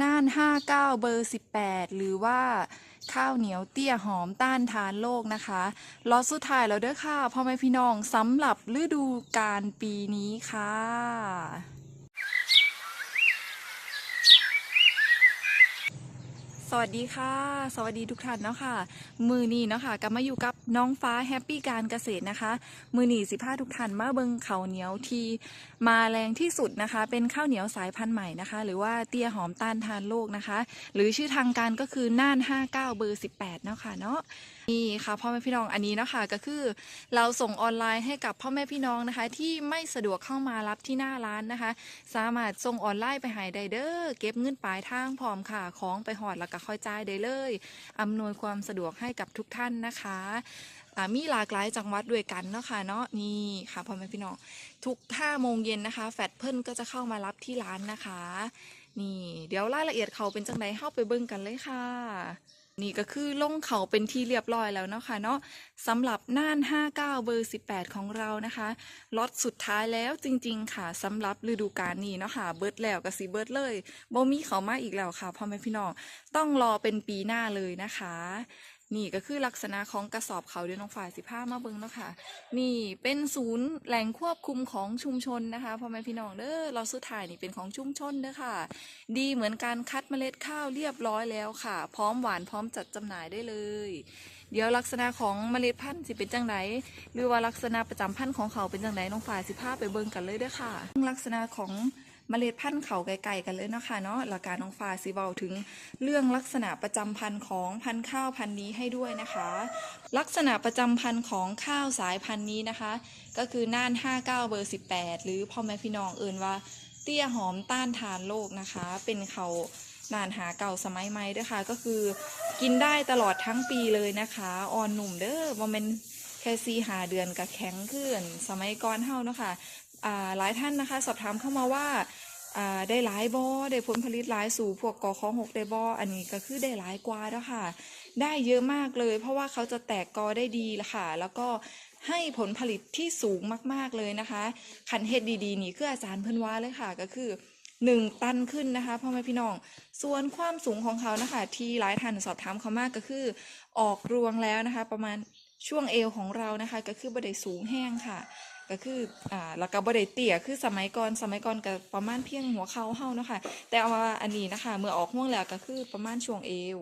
น่าน 59 เบอร์ 18 หรือว่าข้าวเหนียวเตี้ยหอมต้านทานโรคนะคะล็อตสุดท้ายแล้วเด้อค่ะพ่อแม่พี่น้องสำหรับฤดูการปีนี้ค่ะ สวัสดีค่ะ สวัสดีทุกท่านเนาะค่ะ มือนี้เนาะค่ะกลับมาอยู่กับน้องฟ้าแฮปปี้การเกษตรนะคะ มือนี้สิพาทุกท่านมาเบิงข้าวเหนียวที่มาแรงที่สุดนะคะ เป็นข้าวเหนียวสายพันธุ์ใหม่นะคะ หรือว่าเตี้ยหอมต้านทานโรคนะคะ หรือชื่อทางการก็คือน่าน 59 เบอร์ 18 เนาะค่ะเนาะนี่ค่ะพ่อแม่พี่น้องอันนี้เนาะคะก็คือ เราส่งออนไลน์ให้กับพ่อแม่พี่น้องนะคะ ที่ไม่สะดวกเข้ามารับที่หน้าร้านนะคะ สามารถส่งออนไลน์ไปหายไดเด้อเก็บเงินปลายทางพร้อมค่ะของไปหอดแล้วก็คอยจ่ายได้เลยอำนวยความสะดวกให้กับทุกท่านนะคะมีหลากหลายจังหวัดด้วยกันเนาะค่ะเนาะนี่ค่ะพ่อแม่พี่น้องทุก5โมงเย็นนะคะ แฟดเพิ่นก็จะเข้ามารับที่ร้านนะคะ นี่ เดี๋ยวรายละเอียดเขาเป็นจังไดเข้าไปเบิ่งกันเลยค่ะ นี่ก็คือลงเขาเป็นที่เรียบร้อยแล้วนะค่ะเนาะสำหรับน่าน 59 เบอร์ 18 ของเรานะคะล็อตสุดท้ายแล้วจริง ๆ ค่ะสำหรับฤดูกาลนี้เนาะค่ะเบิร์ดแล้วกับสีเบิร์ดเลยบ่มีเขามาอีกแล้วค่ะพ่อแม่พี่น้องต้องรอเป็นปีหน้าเลยนะคะ นี่ก็คือลักษณะของกระสอบเขาเดี๋ยน้องฝ่ายสิผ้ามาเบิ้งเนาะค่ะ นี่เป็นศูนย์แหล่งควบคุมของชุมชนนะคะพ่อแม่พี่น้องเด้อเราสุดท้ายนี่เป็นของชุมชนเด้อค่ะ ดีเหมือนการคัดเมล็ดข้าวเรียบร้อยแล้วค่ะ พร้อมหวานพร้อมจัดจำหน่ายได้เลย เดี๋ยวลักษณะของเมล็ดพันธุ์สิเป็นจังไดหรือว่าลักษณะประจำพันธุ์ของเขาเป็นจังไดน้องฝ่ายสิพาไปเบิงกันเลยเด้อค่ะ ลักษณะของ เมล็ดพันธุ์เขาไก่ๆกันเลยนะคะเนาะหลักการน้องฝ่ายสิเว้าถึงเรื่องลักษณะประจำพันธุ์ของพันธุ์ข้าวพันธุ์นี้ให้ด้วยนะคะ ลักษณะประจำพันธุ์ของข้าวสายพันธุ์นี้นะคะ ก็คือน่าน 59 เบอร์ 18 หรือพ่อแม่พี่น้องเอิ่นว่าเตี้ยหอมต้านทานโรคนะคะ เป็นเขานานหาเก่าสมัยใหม่ด้วยค่ะก็คือกินได้ตลอดทั้งปีเลยนะคะอ่อนหนุ่มเด้อบ่แม่นแค่ซีหาเดือนกับแข็งขึ้น สมัยก่อนเฮาเนาะค่ะ หลายท่านนะคะ สอบถามเข้ามาว่าได้หลายบอได้ผลผลิตหลายสู่พวกกอของหกได้บออันนี้ก็คือได้หลายกว่าแล้วค่ะ ได้เยอะมากเลย เพราะว่าเขาจะแตกกอได้ดีละค่ะ แล้วก็ให้ผลผลิตที่สูงมากๆเลยนะคะขันเฮ็ดดีๆ นี่คืออาจารย์เพิ่นว่าเลยค่ะก็คือ 1 ตันขึ้นนะคะพ่อแม่พี่น้อง ส่วนความสูงของเขานะคะ ที่หลายท่านสอบถามเขามากก็คือ ออกรวงแล้วนะคะ ประมาณช่วงเอวของเรานะคะ ก็คือบ่ได้สูงแห้งค่ะ ก็คืออ่าแล้วก็บ่ได้เตี่ยคือสมัยก่อนสมัยก่อนก็ประมาณเพียงหัวเข่าเฮาเนาะค่ะแต่เอามาอันนี้นะคะ เมื่อออกห่วงแล้วก็คือประมาณช่วงเอว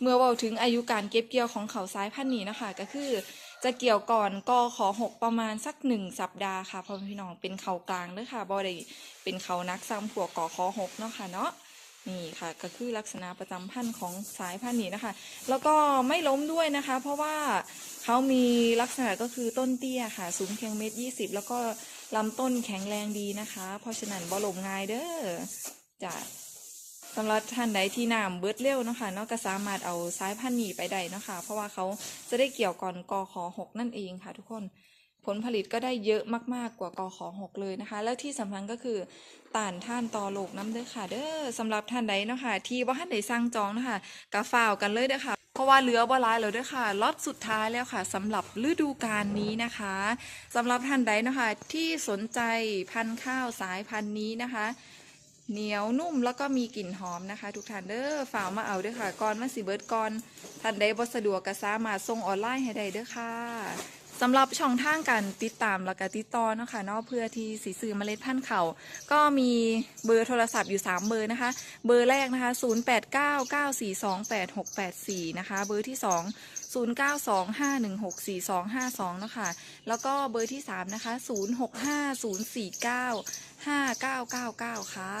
เมื่อว่าถึงอายุการเก็บเกี่ยวของเขาซ้ายพันธุ์นี้นะคะ ก็คือจะเกี่ยวก่อนกอขอหกประมาณสักหนึ่งสัปดาห์ค่ะพ่อแม่พี่น้องเป็นเขากลางเด้อค่ะบ่ได้เป็นเขานักซ้ำพวกกอขอหกเนาะค่ะเนาะนี่ค่ะก็คือลักษณะประจำพันธุ์ของสายพันธุ์นี้นะคะ แล้วก็ไม่ล้มด้วยนะคะ เพราะว่า เขามีลักษณะก็คือต้นเตี้ยค่ะ สูงเพียงเมตรยี่สิบแล้วก็ลำต้นแข็งแรงดีนะคะ เพราะฉะนั้นบ่หล้มง่ายเด้อจ้ะสำหรับท่านใดที่น้ำเบิดเร็วเนาะคะเนาะก็สามารถเอาสายพันธุ์นี้ไปได้เนาะคะเพราะว่าเขาจะได้เกี่ยวก่อนกอขอหกนั่นเองค่ะ ทุกคนผลผลิตก็ได้เยอะมากๆกว่ากอขอหกเลยนะคะ แล้วที่สำคัญก็คือต้านท่านต่อโรคน้ำเด้อค่ะ เด้อสำหรับท่านใดเนาะค่ะที่ว่าท่านใดสั่งจองนะคะกะฝ่าวกันเลยเด้อค่ะ เพราะว่าเหลือบ่หลายแล้วด้วยค่ะล็อตสุดท้ายแล้วค่ะสำหรับฤดูกาลนี้นะคะสำหรับท่านใดนะคะที่สนใจพันธุ์ข้าวสายพันธุ์นี้นะคะ เหนียวนุ่มแล้วก็มีกลิ่นหอมนะคะ ทุกท่านเด้อฝากมาเอาด้วยค่ะก่อนมาสิเบิร์ดก่อนท่านใดบ่สะดวกก็สามารถส่งออนไลน์ให้ได้เด้อค่ะ สำหรับช่องทางการติดตามแล้วก็ติดต่อนะคะเนาะเพื่อที่สิซื้อเมล็ดพันธุ์เขาก็มีเบอร์โทรศัพท์อยู่ 3 เบอร์นะคะ เบอร์แรกนะคะ 0899428684 นะคะ เบอร์ที่ 2 0925164252 นะคะ แล้วก็เบอร์ที่ 3 นะคะ 065049 5999 ค่ะ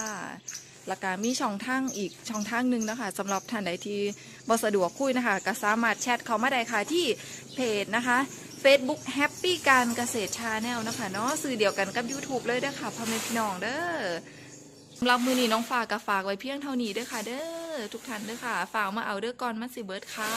แล้วก็มีช่องทางอีกช่องทางหนึ่งนะคะสำหรับท่านใดที่บสะดวกคุยนะคะ ก็สามารถแชทเขามาได้ค่ะที่เพจนะคะ Facebook Happy การเกษตรชาแนลนะคะเนาะสื่อเดียวกันกับ YouTube เลยเด้อค่ะพ่อแม่พี่น้องเด้อสำหรับมือนี้น้องฝากกับฝากไว้เพียงเท่านี้เด้อค่ะ เด้อทุกท่านเด้อค่ะ ฝากมาเอาเด้อก่อนมันสิเบิร์ดค่ะ